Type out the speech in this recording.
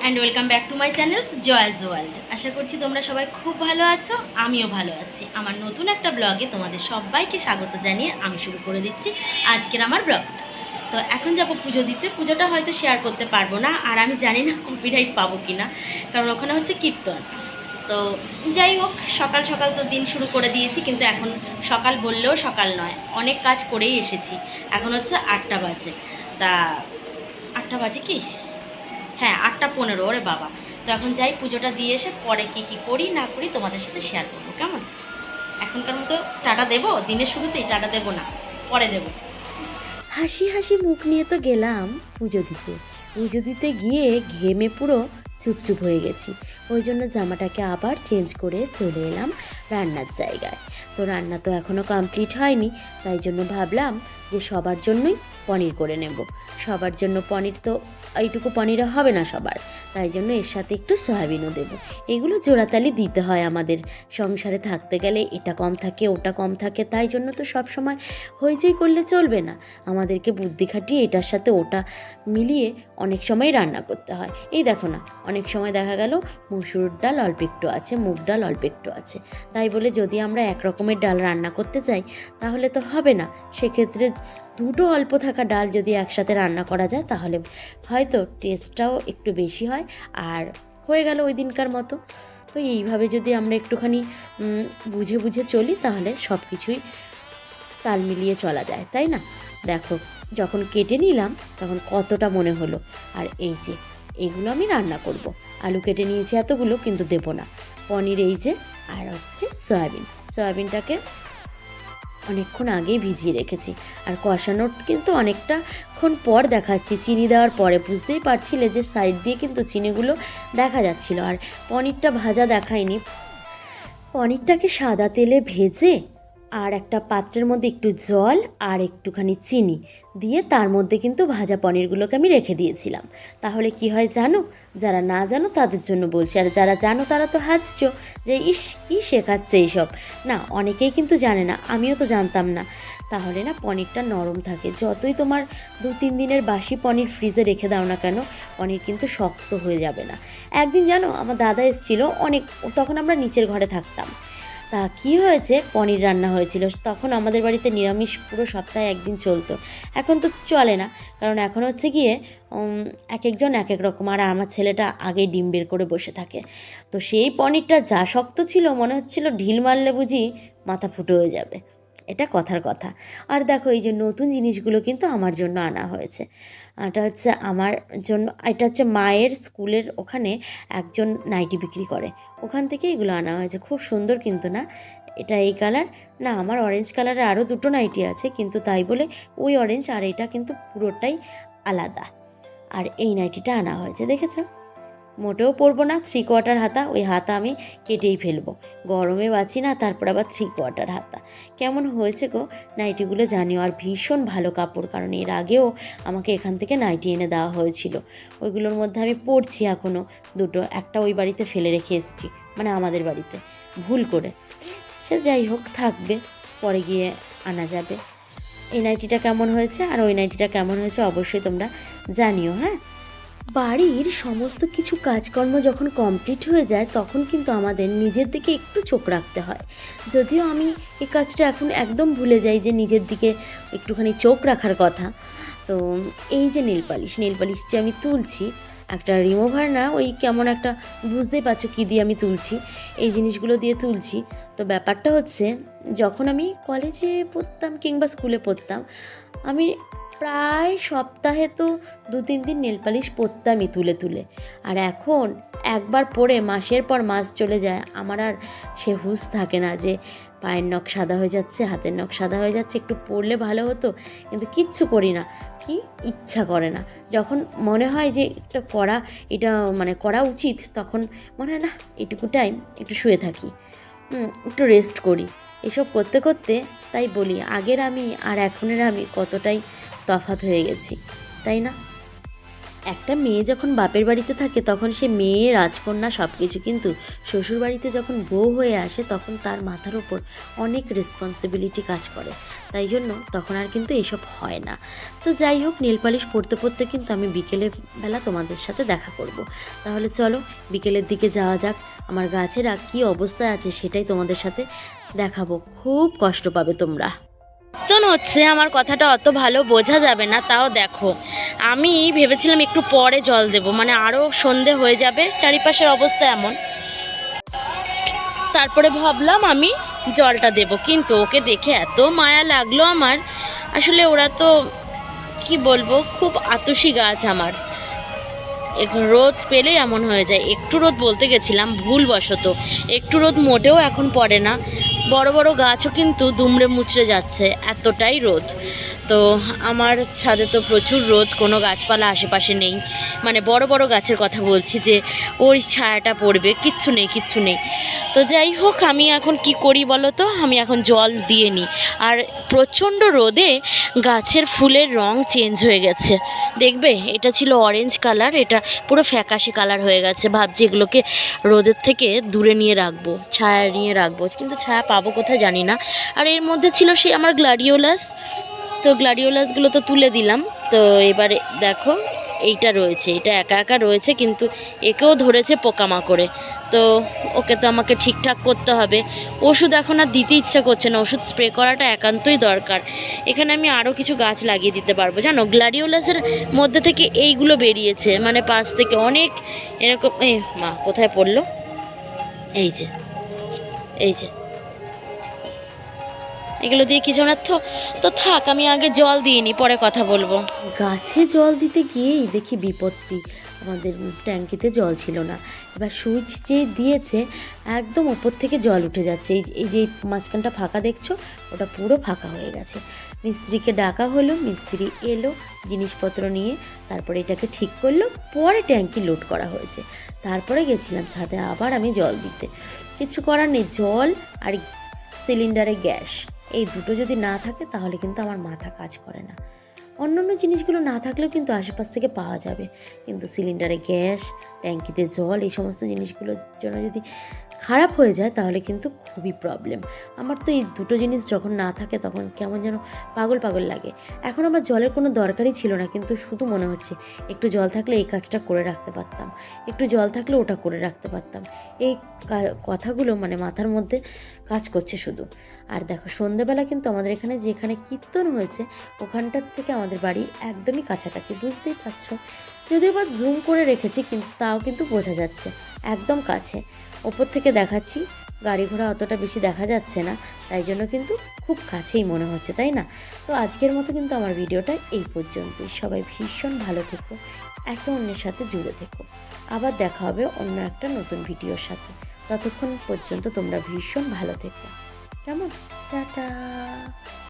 And welcome back to my channel Joya's world আশা করছি তোমরা সবাই খুব ভালো আছো, আমিও ভালো আছি। আমার নতুন একটা ব্লগে তোমাদের সবাইকে স্বাগত জানিয়ে আমি শুরু করে দিচ্ছি আজকের আমার ব্লগ তো এখন যাব পুজো দিতে। পুজোটা হয়তো শেয়ার করতে পারব না, আর আমি জানি না কপিরাইট পাবো কি না কারণ ওখানে হচ্ছে কীর্তন। তো যাই হোক, সকাল সকাল তো দিন শুরু করে দিয়েছি, কিন্তু এখন সকাল বললেও সকাল নয়, অনেক কাজ করেই এসেছি। এখন হচ্ছে আটটা বাজে। তা আটটা বাজে কি? হ্যাঁ আটটা পনেরো, ওরে বাবা। তো এখন যাই, পুজোটা দিয়ে এসে পরে কি কি করি, না করি তোমাদের সাথে শেয়ার করব, কেমন? এখনকার মতো টাটা দেবো, দিনের শুরুতেই টাটা দেবো না, পরে দেবো। হাসি হাসি মুখ নিয়ে তো গেলাম পুজো দিতে। পুজো দিতে গিয়ে ঘেমে পুরো চুপচুপ হয়ে গেছি। ওই জন্য জামাটাকে আবার চেঞ্জ করে চলে এলাম রান্নার জায়গায়। তো রান্না তো এখনও কমপ্লিট হয়নি, তাই জন্য ভাবলাম যে সবার জন্যই পনির করে নেব। সবার জন্য পনির তো এইটুকু পনিরও হবে না সবার। তাই জন্য এর সাথে একটু সয়াবিনও দেবো। এগুলো জোড়াতালি দিতে হয় আমাদের সংসারে থাকতে গেলে। এটা কম থাকে, ওটা কম থাকে, তাই জন্য তো সব সময় হইচই করলে চলবে না। আমাদেরকে বুদ্ধি খাটিয়ে এটার সাথে ওটা মিলিয়ে অনেক সময় রান্না করতে হয়। এই দেখো না, অনেক সময় দেখা গেল মুসুর ডাল অল্প একটু আছে, মুগ ডাল অল্প একটু আছে। তাই বলে যদি আমরা এক রকমের ডাল রান্না করতে চাই, তাহলে তো হবে না। সেক্ষেত্রে দুটো অল্প থাকা ডাল যদি একসাথে রান্না করা যায়, তাহলে হয়তো টেস্টটাও একটু বেশি হয়। আর হয়ে গেল ওই দিনকার মতো। তো এইভাবে যদি আমরা একটুখানি বুঝে বুঝে চলি তাহলে সব কিছুই তাল মিলিয়ে চলা যায়, তাই না? দেখো, যখন কেটে নিলাম তখন কতটা মনে হলো। আর এই যে, এগুলো আমি রান্না করব। আলু কেটে নিয়েছি এতগুলো কিন্তু দেবো না। পনির এই যে, আর হচ্ছে সয়াবিন। সয়াবিনটাকে অনেকক্ষণ আগেই ভিজিয়ে রেখেছি। আর কষানোর কিন্তু অনেকটাক্ষণ পর দেখাচ্ছি। চিনি দেওয়ার পরে বুঝতেই পারছিলে যে সাইড দিয়ে কিন্তু চিনিগুলো দেখা যাচ্ছিল। আর পনিরটা ভাজা দেখায়নি। পনিরটাকে সাদা তেলে ভেজে আর একটা পাত্রের মধ্যে একটু জল আর একটুখানি চিনি দিয়ে তার মধ্যে কিন্তু ভাজা পনিরগুলোকে আমি রেখে দিয়েছিলাম। তাহলে কি হয় জানো? যারা না জানো তাদের জন্য বলছি। আর যারা জানো তারা তো হাসছো যে ইস, কি শেখাচ্ছে এইসব? না, অনেকেই কিন্তু জানে না। আমিও তো জানতাম না। তাহলে না পনিরটা নরম থাকে। যতই তোমার দু তিন দিনের বাসি পনির ফ্রিজে রেখে দাও না কেন, পনির কিন্তু শক্ত হয়ে যাবে না। একদিন জানো, আমার দাদা এসেছিল অনেক, তখন আমরা নিচের ঘরে থাকতাম। তা কি হয়েছে? পনির রান্না হয়েছিল। তখন আমাদের বাড়িতে নিরামিষ পুরো সপ্তাহে একদিন চলতো। এখন তো চলে না। কারণ এখন হচ্ছে গিয়ে এক একজন এক এক রকম। আর আমার ছেলেটা আগে ডিম বের করে বসে থাকে। তো সেই পনিরটা যা শক্ত ছিল, মনে হচ্ছিল ঢিল মারলে বুঝি মাথা ফুটো হয়ে যাবে। এটা কথার কথা। আর দেখো, এই যে নতুন জিনিসগুলো কিন্তু আমার জন্য আনা হয়েছে। এটা হচ্ছে আমার জন্য, এটা হচ্ছে মায়ের স্কুলের ওখানে একজন নাইটি বিক্রি করে। ওখান থেকে এগুলো আনা হয়েছে। খুব সুন্দর কিন্তু না? এটা এই কালার? না, আমার অরেঞ্জ কালারের আরও দুটো নাইটি আছে, কিন্তু তাই বলে ওই অরেঞ্জ আর এটা কিন্তু পুরোটাই আলাদা। আর এই নাইটিটা আনা হয়েছে, দেখেছ? মোটেও পরবো না থ্রি কোয়ার্টার হাতা, ওই হাতা আমি কেটেই ফেলব। গরমে বাঁচি না, তারপর আবার থ্রি কোয়ার্টার হাতা। কেমন হয়েছে গো? নাইটিগুলো জানিও, আর ভীষণ ভালো কাপড়, কারণ এর আগেও আমাকে এখান থেকে নাইটি এনে দেওয়া হয়েছিল। ওইগুলোর মধ্যে আমি পরছি এখনও দুটো, একটা ওই বাড়িতে ফেলে রেখে এসেছি মানে আমাদের বাড়িতে। ভুল করে। সে যাই হোক, থাকবে, পরে গিয়ে আনা যাবে। এই নাইটিটা কেমন হয়েছে, আর ওই নাইটিটা কেমন হয়েছে অবশ্যই তোমরা জানিও হ্যাঁ? বাড়ির সমস্ত কিছু কাজকর্ম যখন কমপ্লিট হয়ে যায়, তখন কিন্তু আমাদের নিজের দিকে একটু চোখ রাখতে হয়। যদিও আমি এই কাজটা এখন একদম ভুলে যাই যে নিজের দিকে একটুখানি চোখ রাখার কথা। তো এই যে নীল পালিশ নীল পালিশ যে আমি তুলছি, একটা রিমুভার না, ওই কেমন একটা বুঝতেই পারছ কী দিয়ে আমি তুলছি? এই জিনিসগুলো দিয়ে তুলছি। তো ব্যাপারটা হচ্ছে, যখন আমি কলেজে পড়তাম কিংবা স্কুলে পড়তাম, আমি প্রায় সপ্তাহে তো দু তিন দিন নেল পালিশ পরতামই তুলে তুলে। আর এখন একবার পরে মাসের পর মাস চলে যায়, আমার আর সে হুঁশ থাকে না যে পায়ের নখ সাদা হয়ে যাচ্ছে, হাতের নখ সাদা হয়ে যাচ্ছে, একটু পরলে ভালো হতো, কিন্তু কিচ্ছু করি না, কি ইচ্ছা করে না। যখন মনে হয় যে এটা করা, এটা মানে করা উচিত, তখন মনে হয় না, এটুকু টাইম একটু শুয়ে থাকি একটু রেস্ট করি। এসব করতে করতে তাই বলি, আগের আমি আর এখনের আমি কতটাই তফাৎ হয়ে গেছি, তাই না? একটা মেয়ে যখন বাপের বাড়িতে থাকে, তখন সে মেয়ে, রাজকন্যা সব কিছু কিন্তু শ্বশুর বাড়িতে যখন বউ হয়ে আসে, তখন তার মাথার ওপর অনেক রেসপন্সিবিলিটি কাজ করে। তাই জন্য তখন আর কিন্তু এসব হয় না। তো যাই হোক নেল পালিশ পড়তে পরতে কিন্তু আমি বিকেলের বেলা তোমাদের সাথে দেখা করব। তাহলে চলো, বিকেলের দিকে যাওয়া যাক। আমার গাছেরা কী অবস্থায় আছে সেটাই তোমাদের সাথে দেখাবো। খুব কষ্ট পাবে তোমরা। মতন হচ্ছে আমার কথাটা অত ভালো বোঝা যাবে না, তাও দেখো। আমি ভেবেছিলাম একটু পরে জল দেব মানে আরও সন্ধে হয়ে যাবে, চারিপাশের অবস্থা এমন। তারপরে ভাবলাম আমি জলটা দেব, কিন্তু ওকে দেখে এত মায়া লাগল আমার। আসলে ওরা তো, কি বলব, খুব আতুষি গাছ আমার। রোদ পেলেই এমন হয়ে যায়। একটু রোদ বলতে গেছিলাম, ভুলবশত। একটু রোদ মোটেও এখন পড়ে না। বড় বড় গাছও কিন্তু দুমড়ে মুচড়ে যাচ্ছে, এতটাই রোদ। তো আমার ছাদে তো প্রচুর রোদ, কোনো গাছপালা আশেপাশে নেই। মানে বড় বড় গাছের কথা বলছি যে ওই ছায়াটা পড়বে, কিচ্ছু নেই কিচ্ছু নেই। তো যাই হোক, আমি এখন কি করি বলো তো? আমি এখন জল দিয়ে নিই। আর প্রচণ্ড রোদে গাছের ফুলের রং চেঞ্জ হয়ে গেছে। দেখবে, এটা ছিল অরেঞ্জ কালার এটা পুরো ফ্যাকাশে কালার হয়ে গেছে। ভাবছি এগুলোকে রোদের থেকে দূরে নিয়ে রাখব, ছায়া নিয়ে রাখব। কিন্তু ছায়া পাবো কোথায় জানি না। আর এর মধ্যে ছিল সেই আমার গ্লাডিওলাস। তো গ্লাডিওলাসগুলো তো তুলে দিলাম। তো এবারে দেখো, এইটা রয়েছে। এটা একা একা রয়েছে, কিন্তু একেও ধরেছে পোকামাকড়ে। তো ওকে তো আমাকে ঠিকঠাক করতে হবে। ওষুধ এখন আর দিতে ইচ্ছা করছে না। ওষুধ স্প্রে করাটা একান্তই দরকার। এখানে আমি আরও কিছু গাছ লাগিয়ে দিতে পারব। জানো, গ্লাডিওলাসের মধ্যে থেকে এইগুলো বেরিয়েছে। মানে পাশ থেকে অনেক এরকম এ, মা, কোথায় পড়ল? এই যে এই যে। এগুলো দিয়ে কিছু না তো তো থাক, আমি আগে জল দিয়ে নি, পরে কথা বলব। গাছে জল দিতে গিয়েই দেখি বিপত্তি। আমাদের ট্যাঙ্কিতে জল ছিল না। এবার সুইচ যে দিয়েছে, একদম ওপর থেকে জল উঠে যাচ্ছে। এই এই যে মাঝখানটা ফাঁকা দেখছ, ওটা পুরো ফাঁকা হয়ে গেছে। মিস্ত্রিকে ডাকা হলো, মিস্ত্রি এলো জিনিসপত্র নিয়ে, তারপরে এটাকে ঠিক করল, পরে ট্যাঙ্কি লোড করা হয়েছে। তারপরে গেছিলাম ছাদে আবার আমি জল দিতে। কিছু করার নেই, জল আর সিলিন্ডারে গ্যাস। এই দুটো যদি না থাকে তাহলে কিন্তু আমার মাথা কাজ করে না। অন্য অন্য জিনিসগুলো না থাকলেও কিন্তু আশেপাশ থেকে পাওয়া যাবে। কিন্তু সিলিন্ডারে গ্যাস, ট্যাঙ্কিতে জল, এই সমস্ত জিনিসগুলোর জন্য যদি খারাপ হয়ে যায় তাহলে কিন্তু খুবই প্রবলেম আমার তো এই দুটো জিনিস যখন না থাকে তখন কেমন যেন পাগল পাগল লাগে। এখন আমার জলের কোনো দরকারই ছিল না, কিন্তু শুধু মনে হচ্ছে একটু জল থাকলে এই কাজটা করে রাখতে পারতাম। একটু জল থাকলে ওটা করে রাখতে পারতাম। এই কথাগুলো মানে মাথার মধ্যে কাজ করছে শুধু। আর দেখো, সন্ধেবেলা কিন্তু আমাদের এখানে যেখানে কীর্তন হয়েছে, ওখানটার থেকে আমাদের বাড়ি একদমই কাছাকাছি, বুঝতেই পারছ? যদিও বা জুম করে রেখেছি, কিন্তু তাও কিন্তু বোঝা যাচ্ছে, একদম কাছে। ওপর থেকে দেখাচ্ছি, গাড়ি ঘোড়া অতটা বেশি দেখা যাচ্ছে না, তাই জন্য কিন্তু খুব কাছেই মনে হচ্ছে, তাই না? তো আজকের মতো কিন্তু আমার ভিডিওটা এই পর্যন্তই। সবাই ভীষণ ভালো থেকো, একে অন্যের সাথে জুড়ে থেকো। আবার দেখা হবে অন্য একটা নতুন ভিডিওর সাথে। ততক্ষণ পর্যন্ত তোমরা ভীষণ ভালো থেকো। কেমন? টাটা।